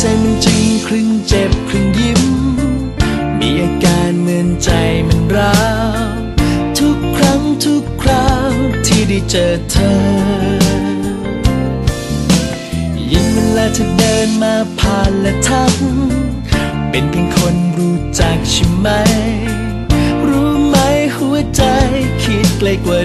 ใจมันจริงครึ่งเจ็บครึ่งยิ้ม มีอาการเหมือนใจมันร้าวทุกครั้งทุกคราวที่ได้เจอเธอ ยิ่งเวลาเธอเดินมาผ่านและทัก เป็นเพียงคนรู้จักใช่ไหม รู้ไหมหัวใจคิดไกลกว่า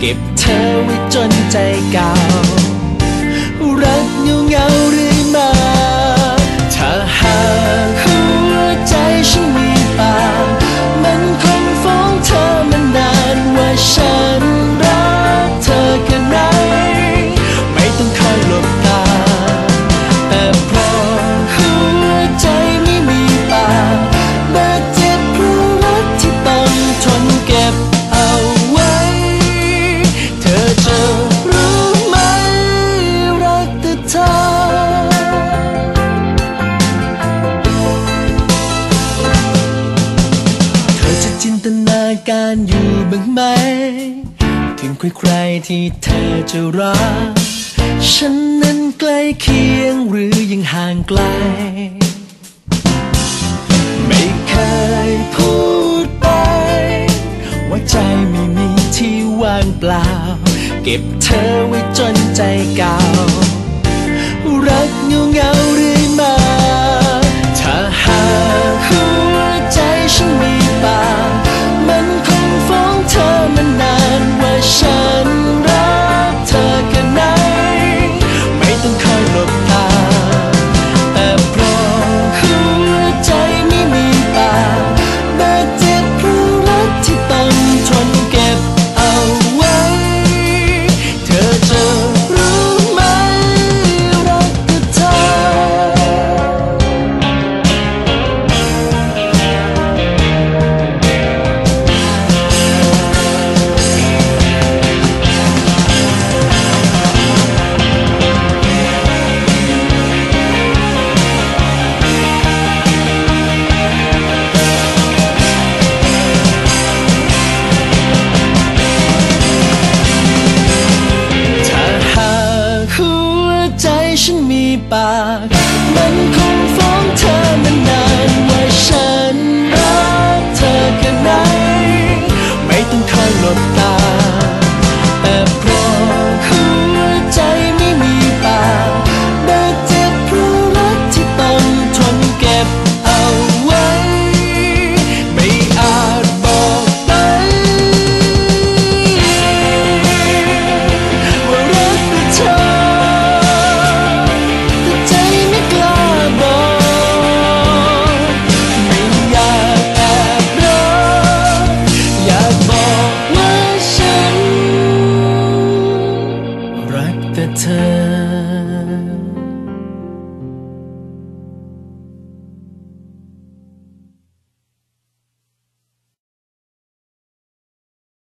เก็บเธอไว้จนใจเก่าาการอยู่บ้างไหม ถึงใครๆที่เธอจะรัก ฉันนั้นใกล้เคียงหรือยังห่างไกล ไม่เคยพูดไป ว่าใจไม่มีที่ว่างเปล่า เก็บเธอไว้จนใจเก่า รักเงาเงาๆเรื่อ